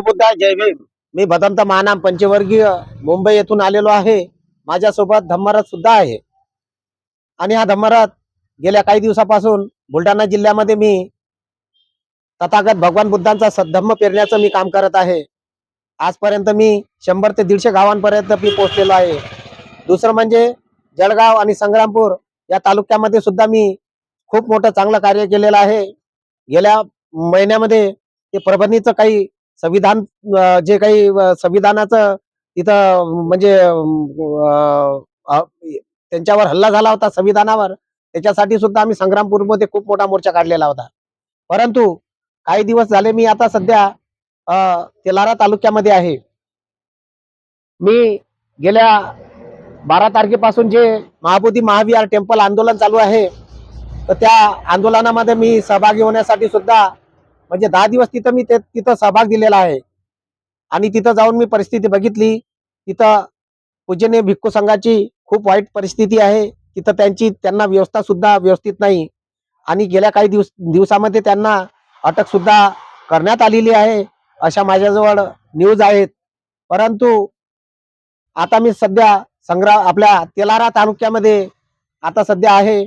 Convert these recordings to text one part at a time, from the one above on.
बुद्धा जय भीम. मी भदंत महानाम पंचवर्गीय मुंबई येथून आलेलो आहे. माझ्यासोबत धम्मरथ सुद्धा आहे. आणि हा धम्मरथ गेल्या काही दिवसापासून बुलढाणा जिल्ह्यामध्ये मी तथागत भगवान बुद्धांचा सद्धम्म पेरण्याचं मी काम करत आहे. आजपर्यंत मी शंभर ते दीडशे गावांपर्यंत मी पोहोचलेलो आहे. दुसरं म्हणजे जळगाव आणि संग्रामपूर या तालुक्यामध्ये सुद्धा मी खूप मोठं चांगलं कार्य केलेलं आहे. गेल्या महिन्यामध्ये ते परभणीचं काही संविधान जे काही संविधानाचं तिथं म्हणजे अं, त्यांच्यावर हल्ला झाला होता संविधानावर त्याच्यासाठी सुद्धा आम्ही संग्रामपूरमध्ये खूप मोठा मोर्चा काढलेला होता. परंतु काही दिवस झाले मी आता सध्या तेलारा तालुक्यामध्ये आहे. मी गेल्या बारा तारखेपासून जे महाबोधी महाविहार टेम्पल आंदोलन चालू आहे तर त्या आंदोलनामध्ये मी सहभागी होण्यासाठी सुद्धा म्हणजे दहा दिवस तिथं मी ते तिथं सहभाग दिलेला आहे. आणि तिथं जाऊन मी परिस्थिती बघितली. तिथं पूजनीय भिक्खू संघाची खूप वाईट परिस्थिती आहे. तिथं त्यांची त्यांना व्यवस्था सुद्धा व्यवस्थित नाही. आणि गेल्या काही दिवस दिवसामध्ये त्यांना अटक सुद्धा करण्यात आलेली आहे. अशा माझ्याजवळ न्यूज आहेत. परंतु आता मी सध्या संग्रह आपल्या तेलारा तालुक्यामध्ये आता सध्या आहे.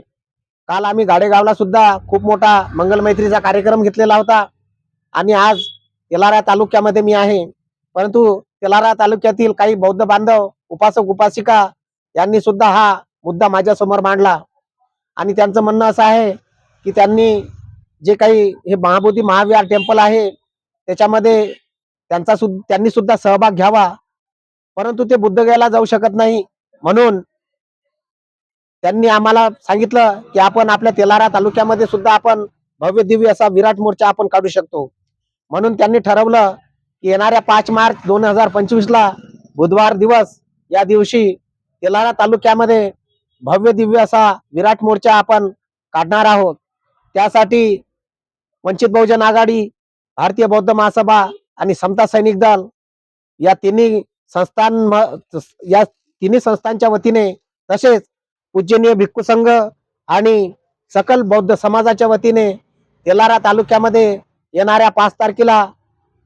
काल आम्ही गाडेगावला सुद्धा खूप मोठा मंगल मैत्रीचा कार्यक्रम घेतलेला होता. आणि आज तेलारा तालुक्यामध्ये मी आहे. परंतु तेलारा तालुक्यातील काही बौद्ध बांधव उपासक उपासिका यांनी सुद्धा हा मुद्दा माझ्यासमोर मांडला. आणि त्यांचं म्हणणं असं आहे की त्यांनी जे काही हे महाबोधी महाविहार टेम्पल आहे त्याच्यामध्ये त्यांचा सुद्धा त्यांनी सुद्धा सहभाग घ्यावा. परंतु ते बुद्धगयाला जाऊ शकत नाही. म्हणून त्यांनी आम्हाला सांगितलं की आपण आपल्या तेलारा तालुक्यामध्ये सुद्धा आपण भव्य दिव्य असा विराट मोर्चा आपण काढू शकतो. म्हणून त्यांनी ठरवलं की येणाऱ्या पाच मार्च दोन हजार पंचवीसला बुधवार दिवस या दिवशी तेलारा तालुक्यामध्ये भव्य दिव्य असा विराट मोर्चा आपण काढणार आहोत. त्यासाठी वंचित बहुजन आघाडी भारतीय बौद्ध महासभा आणि समता सैनिक दल या तिन्ही संस्थां या तिन्ही संस्थांच्या वतीने तसेच पूजनीय भिक्खू संघ आणि सकल बौद्ध समाजाच्या वतीने तेलारा तालुक्यामध्ये येणाऱ्या पाच तारखेला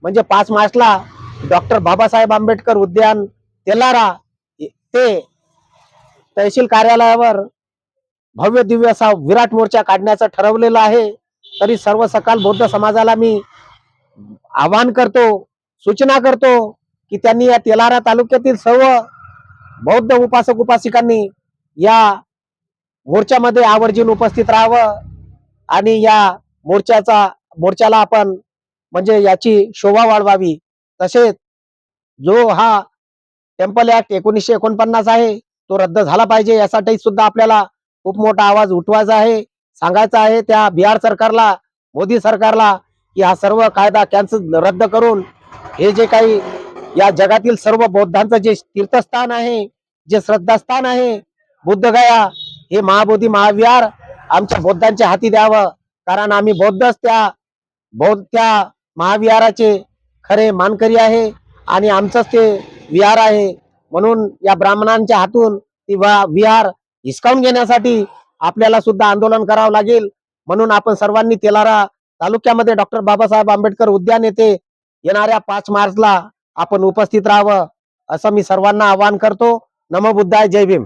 म्हणजे पाच मार्चला डॉक्टर बाबासाहेब आंबेडकर उद्यान तेलारा ते तहसील कार्यालयावर भव्य दिव्य असा विराट मोर्चा काढण्याचं ठरवलेलं आहे. तरी सर्व सकाल बौद्ध समाजाला मी आवाहन करतो सूचना करतो की त्यांनी या तेलारा तालुक्यातील सर्व बौद्ध उपासक उपासिकांनी या मोर्चामध्ये आवर्जून उपस्थित राहावं आणि या मोर्चाचा मोर्चाला आपण म्हणजे याची शोभा वाढवावी. तसेच जो हा टेम्पल ऍक्ट एकोणीसशे एकोणपन्नास आहे तो रद्द झाला पाहिजे यासाठी सुद्धा आपल्याला खूप मोठा आवाज उठवायचा आहे. सांगायचा आहे त्या बिहार सरकारला मोदी सरकारला की हा सर्व कायदा कॅन्सल रद्द करून हे जे काही या जगातील सर्व बौद्धांचं जे तीर्थस्थान आहे जे श्रद्धास्थान आहे बुद्धगया हे महाबोधी महाविहार आमच्या बौद्धांच्या हाती द्यावं. कारण आम्ही बौद्धच त्या बौद्ध त्या महाविहाराचे खरे मानकरी आहे आणि आमचंच ते विहार आहे. म्हणून या ब्राह्मणांच्या हातून ती वा- विहार हिसकावून घेण्यासाठी आपल्याला सुद्धा आंदोलन करावं लागेल. म्हणून आपण सर्वांनी तेलारा तालुक्यामध्ये डॉक्टर बाबासाहेब आंबेडकर उद्यान येथे येणाऱ्या पाच मार्चला आपण उपस्थित राहावं असं मी सर्वांना आवाहन करतो. नमबुद्धाय जय भीम.